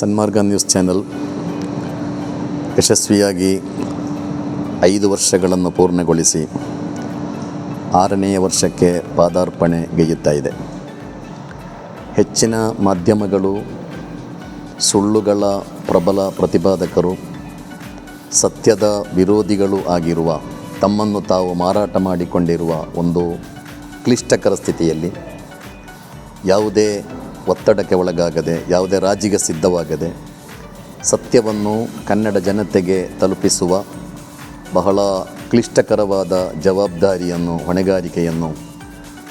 ಸನ್ಮಾರ್ಗ news channel ಯಶಸ್ವಿಯಾಗಿ ಐದು ವರ್ಷಗಳನ್ನು ಪೂರ್ಣಗೊಳಿಸಿ ಆರನೆಯ ವರ್ಷಕ್ಕೆ ಪಾದಾರ್ಪಣೆಗೈಯುತ್ತಾ ಇದೆ. ಹೆಚ್ಚಿನ ಮಾಧ್ಯಮಗಳು, ಸುಳ್ಳುಗಳ ಪ್ರಬಲ ಪ್ರತಿಪಾದಕರು, ಸತ್ಯದ ವಿರೋಧಿಗಳು ಆಗಿರುವ, ತಮ್ಮನ್ನು ತಾವು ಮಾರಾಟ ಮಾಡಿಕೊಂಡಿರುವ ಒಂದು ಕ್ಲಿಷ್ಟಕರ ಸ್ಥಿತಿಯಲ್ಲಿ ಯಾವುದೇ ಒತ್ತಡಕ್ಕೆ ಒಳಗಾಗದೆ, ಯಾವುದೇ ರಾಜಿಗೆ ಸಿದ್ಧವಾಗದೆ, ಸತ್ಯವನ್ನು ಕನ್ನಡ ಜನತೆಗೆ ತಲುಪಿಸುವ ಬಹಳ ಕ್ಲಿಷ್ಟಕರವಾದ ಜವಾಬ್ದಾರಿಯನ್ನು, ಹೊಣೆಗಾರಿಕೆಯನ್ನು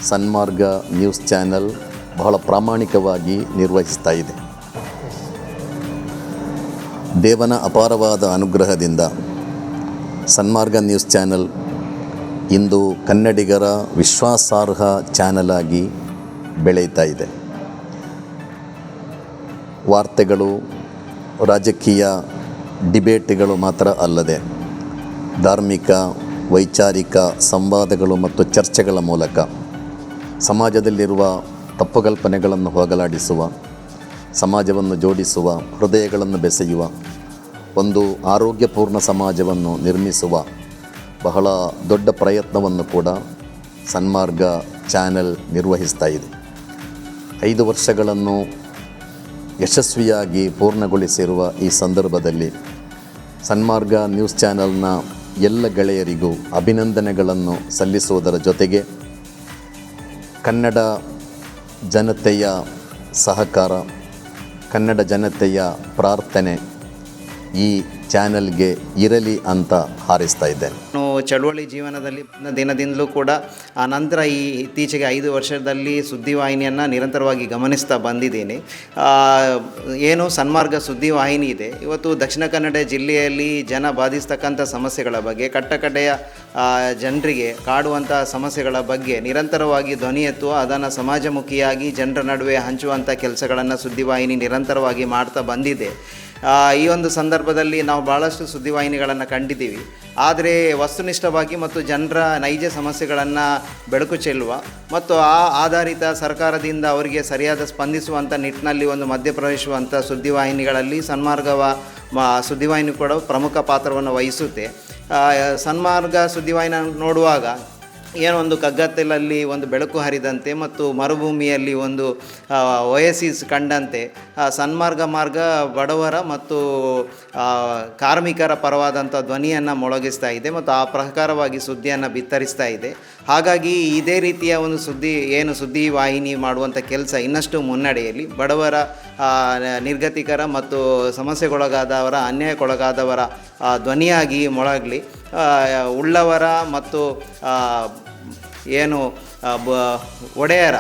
ಸನ್ಮಾರ್ಗ ನ್ಯೂಸ್ ಚಾನೆಲ್ ಬಹಳ ಪ್ರಾಮಾಣಿಕವಾಗಿ ನಿರ್ವಹಿಸ್ತಾ ಇದೆ. ದೇವನ ಅಪಾರವಾದ ಅನುಗ್ರಹದಿಂದ ಸನ್ಮಾರ್ಗ ನ್ಯೂಸ್ ಚಾನೆಲ್ ಇಂದು ಕನ್ನಡಿಗರ ವಿಶ್ವಾಸಾರ್ಹ ಚಾನಲ್ ಆಗಿ ಬೆಳೆಯುತ್ತಾ ಇದೆ. ವಾರ್ತೆಗಳು, ರಾಜಕೀಯ ಡಿಬೇಟ್ಗಳು ಮಾತ್ರ ಅಲ್ಲದೆ ಧಾರ್ಮಿಕ, ವೈಚಾರಿಕ ಸಂವಾದಗಳು ಮತ್ತು ಚರ್ಚೆಗಳ ಮೂಲಕ ಸಮಾಜದಲ್ಲಿರುವ ತಪ್ಪು ಕಲ್ಪನೆಗಳನ್ನು ಹೋಗಲಾಡಿಸುವ, ಸಮಾಜವನ್ನು ಜೋಡಿಸುವ, ಹೃದಯಗಳನ್ನು ಬೆಸೆಯುವ, ಒಂದು ಆರೋಗ್ಯಪೂರ್ಣ ಸಮಾಜವನ್ನು ನಿರ್ಮಿಸುವ ಬಹಳ ದೊಡ್ಡ ಪ್ರಯತ್ನವನ್ನು ಕೂಡ ಸನ್ಮಾರ್ಗ ಚಾನೆಲ್ ನಿರ್ವಹಿಸ್ತಾ ಇದೆ. ಐದು ವರ್ಷಗಳನ್ನು ಯಶಸ್ವಿಯಾಗಿ ಪೂರ್ಣಗೊಳಿಸಿರುವ ಈ ಸಂದರ್ಭದಲ್ಲಿ ಸನ್ಮಾರ್ಗ ನ್ಯೂಸ್ ಚಾನೆಲ್ನ ಎಲ್ಲ ಗೆಳೆಯರಿಗೂ ಅಭಿನಂದನೆಗಳನ್ನು ಸಲ್ಲಿಸುವುದರ ಜೊತೆಗೆ ಕನ್ನಡ ಜನತೆಯ ಸಹಕಾರ, ಕನ್ನಡ ಜನತೆಯ ಪ್ರಾರ್ಥನೆ ಈ ಚಾನೆಲ್ಗೆ ಇರಲಿ ಅಂತ ಹಾರಿಸ್ತಾ ಇದ್ದೇನೆ. ಚಳುವಳಿ ಜೀವನದಲ್ಲಿ ದಿನದಿಂದಲೂ ಕೂಡ ಆ ನಂತರ ಈ ಇತ್ತೀಚೆಗೆ ಐದು ವರ್ಷದಲ್ಲಿ ಸುದ್ದಿವಾಹಿನಿಯನ್ನು ನಿರಂತರವಾಗಿ ಗಮನಿಸ್ತಾ ಬಂದಿದ್ದೀನಿ. ಏನು ಸನ್ಮಾರ್ಗ ಸುದ್ದಿವಾಹಿನಿ ಇದೆ. ಇವತ್ತು ದಕ್ಷಿಣ ಕನ್ನಡ ಜಿಲ್ಲೆಯಲ್ಲಿ ಜನ ಬಾಧಿಸ್ತಕ್ಕಂಥ ಸಮಸ್ಯೆಗಳ ಬಗ್ಗೆ ಕಟ್ಟಕಡೆಯ ಜನರಿಗೆ ಕಾಡುವಂಥ ಸಮಸ್ಯೆಗಳ ಬಗ್ಗೆ ನಿರಂತರವಾಗಿ ಧ್ವನಿ ಎತ್ತುವ, ಅದನ್ನು ಸಮಾಜಮುಖಿಯಾಗಿ ಜನರ ನಡುವೆ ಹಂಚುವಂಥ ಕೆಲಸಗಳನ್ನು ಸುದ್ದಿವಾಹಿನಿ ನಿರಂತರವಾಗಿ ಮಾಡ್ತಾ ಬಂದಿದೆ. ಈ ಒಂದು ಸಂದರ್ಭದಲ್ಲಿ ನಾವು ಭಾಳಷ್ಟು ಸುದ್ದಿವಾಹಿನಿಗಳನ್ನು ಕಂಡಿದ್ದೀವಿ. ಆದರೆ ವಸ್ತುನಿಷ್ಠವಾಗಿ ಮತ್ತು ಜನರ ನೈಜ ಸಮಸ್ಯೆಗಳನ್ನು ಬೆಳಕು ಚೆಲ್ಲುವ ಮತ್ತು ಆ ಆಧಾರಿತ ಸರ್ಕಾರದಿಂದ ಅವರಿಗೆ ಸರಿಯಾದ ಸ್ಪಂದಿಸುವಂಥ ನಿಟ್ಟಿನಲ್ಲಿ ಒಂದು ಮಧ್ಯಪ್ರವೇಶಿಸುವಂಥ ಸುದ್ದಿವಾಹಿನಿಗಳಲ್ಲಿ ಸನ್ಮಾರ್ಗವ ಸುದ್ದಿವಾಹಿನಿ ಕೂಡ ಪ್ರಮುಖ ಪಾತ್ರವನ್ನು ವಹಿಸುತ್ತೆ. ಸನ್ಮಾರ್ಗ ಸುದ್ದಿವಾಹಿನ ನೋಡುವಾಗ ಏನೋ ಒಂದು ಕಗ್ಗತ್ತಲಲ್ಲಿ ಒಂದು ಬೆಳಕು ಹರಿದಂತೆ ಮತ್ತು ಮರುಭೂಮಿಯಲ್ಲಿ ಒಂದು ಒಯಸಿಸ್ ಕಂಡಂತೆ. ಸನ್ಮಾರ್ಗ ಮಾರ್ಗ ಬಡವರ ಮತ್ತು ಕಾರ್ಮಿಕರ ಪರವಾದಂಥ ಧ್ವನಿಯನ್ನು ಮೊಳಗಿಸ್ತಾ ಇದೆ ಮತ್ತು ಆ ಪ್ರಕಾರವಾಗಿ ಸುದ್ದಿಯನ್ನು ಬಿತ್ತರಿಸ್ತಾ ಇದೆ. ಹಾಗಾಗಿ ಇದೇ ರೀತಿಯ ಒಂದು ಸುದ್ದಿ, ಏನು ಸುದ್ದಿ ವಾಹಿನಿ ಮಾಡುವಂಥ ಕೆಲಸ ಇನ್ನಷ್ಟು ಮುನ್ನಡೆಯಲ್ಲಿ ಬಡವರ ನಿರ್ಗತಿಕರ ಮತ್ತು ಸಮಸ್ಯೆಗೊಳಗಾದವರ, ಅನ್ಯಾಯಕ್ಕೊಳಗಾದವರ ಧ್ವನಿಯಾಗಿ ಮೊಳಗಲಿ. ಉಳ್ಳವರ ಮತ್ತು ಏನು ಬ, ಒಡೆಯರ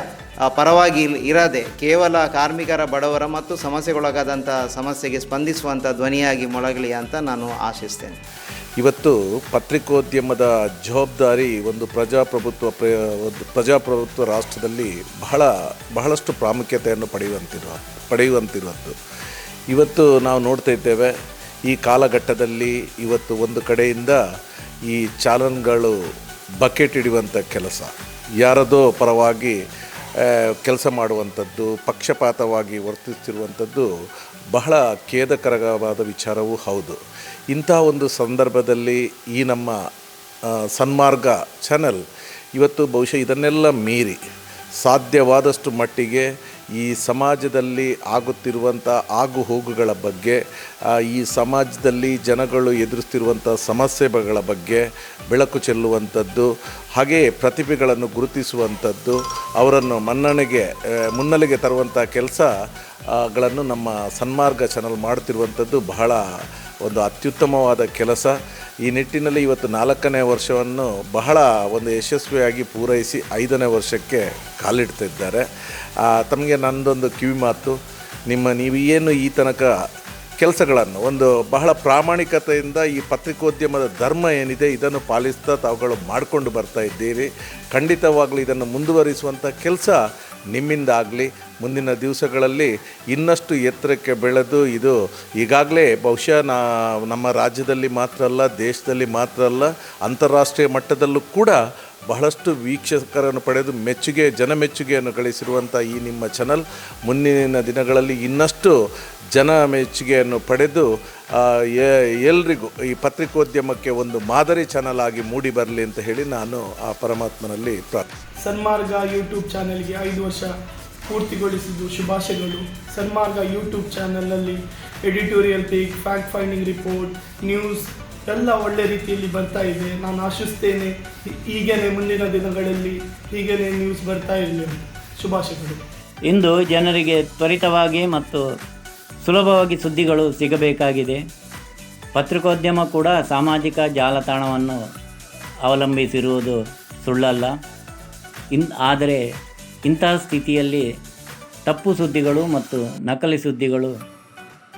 ಪರವಾಗಿ ಇರದೆ ಕೇವಲ ಕಾರ್ಮಿಕರ ಬಡವರ ಮತ್ತು ಸಮಸ್ಯೆಗೊಳಗಾದಂಥ ಸಮಸ್ಯೆಗೆ ಸ್ಪಂದಿಸುವಂಥ ಧ್ವನಿಯಾಗಿ ಮೊಳಗಲಿ ಅಂತ ನಾನು ಆಶಿಸ್ತೇನೆ. ಇವತ್ತು ಪತ್ರಿಕೋದ್ಯಮದ ಜವಾಬ್ದಾರಿ ಒಂದು ಪ್ರಜಾಪ್ರಭುತ್ವ ಪ್ರಜಾಪ್ರಭುತ್ವ ರಾಷ್ಟ್ರದಲ್ಲಿ ಬಹಳ, ಬಹಳಷ್ಟು ಪ್ರಾಮುಖ್ಯತೆಯನ್ನು ಪಡೆಯುವಂತಿರುವ, ಪಡೆಯುವಂತಿರುವಂಥದ್ದು. ಇವತ್ತು ನಾವು ನೋಡ್ತಾ ಇದ್ದೇವೆ, ಈ ಕಾಲಘಟ್ಟದಲ್ಲಿ ಇವತ್ತು ಒಂದು ಕಡೆಯಿಂದ ಈ ಚಾಲನ್ಗಳು ಬಕೆಟ್ ಹಿಡಿಯುವಂಥ ಕೆಲಸ. ಯಾರದೋ ಪರವಾಗಿ ಕೆಲಸ ಮಾಡುವಂಥದ್ದು, ಪಕ್ಷಪಾತವಾಗಿ ವರ್ತಿಸ್ತಿರುವಂಥದ್ದು ಬಹಳ ಖೇದಕರವಾದ ವಿಚಾರವೂ ಹೌದು. ಇಂಥ ಒಂದು ಸಂದರ್ಭದಲ್ಲಿ ಈ ನಮ್ಮ ಸನ್ಮಾರ್ಗ ಚಾನಲ್ ಇವತ್ತು ಬಹುಶಃ ಇದನ್ನೆಲ್ಲ ಮೀರಿ ಸಾಧ್ಯವಾದಷ್ಟು ಮಟ್ಟಿಗೆ ಈ ಸಮಾಜದಲ್ಲಿ ಆಗುತ್ತಿರುವಂಥ ಆಗು ಹೋಗುಗಳ ಬಗ್ಗೆ ಈ ಸಮಾಜದಲ್ಲಿ ಜನಗಳು ಎದುರಿಸ್ತಿರುವಂಥ ಸಮಸ್ಯೆಗಳ ಬಗ್ಗೆ ಬೆಳಕು ಚೆಲ್ಲುವಂಥದ್ದು ಹಾಗೆಯೇ ಪ್ರತಿಭೆಗಳನ್ನು ಗುರುತಿಸುವಂಥದ್ದು, ಅವರನ್ನು ಮನ್ನಣೆಗೆ ಮುನ್ನಲೆಗೆ ತರುವಂಥ ಕೆಲಸ ಗಳನ್ನು ನಮ್ಮ ಸನ್ಮಾರ್ಗ ಚಾನಲ್ ಮಾಡ್ತಿರುವಂಥದ್ದು ಬಹಳ ಒಂದು ಅತ್ಯುತ್ತಮವಾದ ಕೆಲಸ. ಈ ನಿಟ್ಟಿನಲ್ಲಿ ಇವತ್ತು ನಾಲ್ಕನೇ ವರ್ಷವನ್ನು ಬಹಳ ಒಂದು ಯಶಸ್ವಿಯಾಗಿ ಪೂರೈಸಿ ಐದನೇ ವರ್ಷಕ್ಕೆ ಕಾಲಿಡ್ತಿದ್ದಾರೆ. ತಮಗೆ ನನ್ನದೊಂದು ಕಿವಿ ಮಾತು ನಿಮ್ಮ ನೀವು ಏನು ಈ ತನಕ ಕೆಲಸಗಳನ್ನು, ಒಂದು ಬಹಳ ಪ್ರಾಮಾಣಿಕತೆಯಿಂದ ಈ ಪತ್ರಿಕೋದ್ಯಮದ ಧರ್ಮ ಏನಿದೆ, ಇದನ್ನು ಪಾಲಿಸ್ತಾ ತಾವುಗಳು ಮಾಡಿಕೊಂಡು ಬರ್ತಾ ಇದ್ದೀರಿ. ಖಂಡಿತವಾಗಲೂ ಇದನ್ನು ಮುಂದುವರಿಸುವಂಥ ಕೆಲಸ ನಿಮ್ಮಿಂದ ಆಗಲಿ ಮುಂದಿನ ದಿವಸಗಳಲ್ಲಿ ಇನ್ನಷ್ಟು ಎತ್ತರಕ್ಕೆ ಬೆಳೆದು, ಇದು ಈಗಾಗಲೇ ಬಹುಶಃ ನಾ, ನಮ್ಮ ರಾಜ್ಯದಲ್ಲಿ ಮಾತ್ರ ಅಲ್ಲ, ದೇಶದಲ್ಲಿ ಮಾತ್ರ ಅಲ್ಲ, ಅಂತಾರಾಷ್ಟ್ರೀಯ ಮಟ್ಟದಲ್ಲೂ ಕೂಡ ಬಹಳಷ್ಟು ವೀಕ್ಷಕರನ್ನು ಪಡೆದು ಮೆಚ್ಚುಗೆ, ಜನಮೆಚ್ಚುಗೆಯನ್ನು ಗಳಿಸಿರುವಂಥ ಈ ನಿಮ್ಮ ಚಾನಲ್. ಮುಂದಿನ ದಿನಗಳಲ್ಲಿ ಇನ್ನಷ್ಟು ಜನ ಮೆಚ್ಚುಗೆಯನ್ನು ಪಡೆದು ಎಲ್ರಿಗೂ ಈ ಪತ್ರಿಕೋದ್ಯಮಕ್ಕೆ ಒಂದು ಮಾದರಿ ಚಾನಲ್ ಆಗಿ ಮೂಡಿ ಬರಲಿ ಅಂತ ಹೇಳಿ ನಾನು ಆ ಪರಮಾತ್ಮನಲ್ಲಿ ಪ್ರಾರ್ಥನೆ ಸನ್ಮಾರ್ಗ ಯೂಟ್ಯೂಬ್ ಚಾನೆಲ್ಗೆ ಐದು ವರ್ಷ ಪೂರ್ತಿಗೊಳಿಸಿದ್ದು ಶುಭಾಶಯಗಳು. ಸನ್ಮಾರ್ಗ ಯೂಟ್ಯೂಬ್ ಚಾನಲ್ನಲ್ಲಿ editorial page fact finding report, news ಎಲ್ಲ ಒಳ್ಳೆ ರೀತಿಯಲ್ಲಿ ಬರ್ತಾ ಇದೆ. ನಾನು ಆಶಿಸ್ತೇನೆ ಹೀಗೇನೆ ಮುಂದಿನ ದಿನಗಳಲ್ಲಿ ಹೀಗೇನೆ ನ್ಯೂಸ್ ಬರ್ತಾ ಇರಲಿ ಶುಭಾಶಯಗಳು. ಇಂದು ಜನರಿಗೆ ತ್ವರಿತವಾಗಿ ಮತ್ತು ಸುಲಭವಾಗಿ ಸುದ್ದಿಗಳು ಸಿಗಬೇಕಾಗಿದೆ. ಪತ್ರಿಕೋದ್ಯಮ ಕೂಡ ಸಾಮಾಜಿಕ ಜಾಲತಾಣವನ್ನು ಅವಲಂಬಿಸಿರುವುದು ಸುಳ್ಳಲ್ಲ. ಇನ್, ಆದರೆ ಇಂತಹ ಸ್ಥಿತಿಯಲ್ಲಿ ತಪ್ಪು ಸುದ್ದಿಗಳು ಮತ್ತು ನಕಲಿ ಸುದ್ದಿಗಳು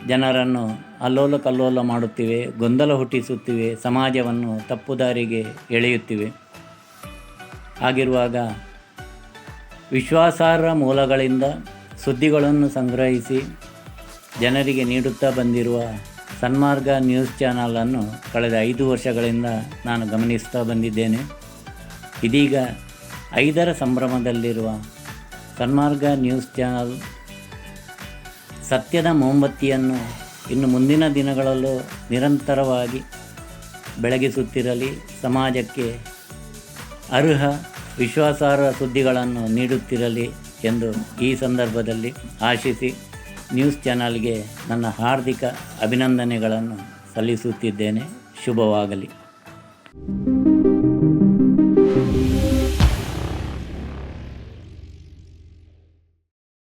ಜನರನ್ನು ಅಲ್ಲೋಲ ಕಲ್ಲೋಲ ಮಾಡುತ್ತಿವೆ, ಗೊಂದಲ ಹುಟ್ಟಿಸುತ್ತಿವೆ, ಸಮಾಜವನ್ನು ತಪ್ಪು ದಾರಿಗೆ ಎಳೆಯುತ್ತಿವೆ. ಆಗಿರುವಾಗ ವಿಶ್ವಾಸಾರ್ಹ ಮೂಲಗಳಿಂದ ಸುದ್ದಿಗಳನ್ನು ಸಂಗ್ರಹಿಸಿ ಜನರಿಗೆ ನೀಡುತ್ತಾ ಬಂದಿರುವ ಸನ್ಮಾರ್ಗ ನ್ಯೂಸ್ ಚಾನಲನ್ನು ಕಳೆದ ಐದು ವರ್ಷಗಳಿಂದ ನಾನು ಗಮನಿಸ್ತಾ ಬಂದಿದ್ದೇನೆ. ಇದೀಗ ಐದರ ಸಂಭ್ರಮದಲ್ಲಿರುವ ಸನ್ಮಾರ್ಗ ನ್ಯೂಸ್ ಚಾನಲ್ ಸತ್ಯದ ಮೊಂಬತ್ತಿಯನ್ನು ಇನ್ನು ಮುಂದಿನ ದಿನಗಳಲ್ಲೂ ನಿರಂತರವಾಗಿ ಬೆಳಗಿಸುತ್ತಿರಲಿ. ಸಮಾಜಕ್ಕೆ ಅರ್ಹ ವಿಶ್ವಾಸಾರ್ಹ ಸುದ್ದಿಗಳನ್ನು ನೀಡುತ್ತಿರಲಿ ಎಂದು ಈ ಸಂದರ್ಭದಲ್ಲಿ ಆಶಿಸಿ ನ್ಯೂಸ್ ಚಾನಲ್ಗೆ ನನ್ನ ಹಾರ್ದಿಕ ಅಭಿನಂದನೆಗಳನ್ನು ಸಲ್ಲಿಸುತ್ತಿದ್ದೇನೆ. ಶುಭವಾಗಲಿ.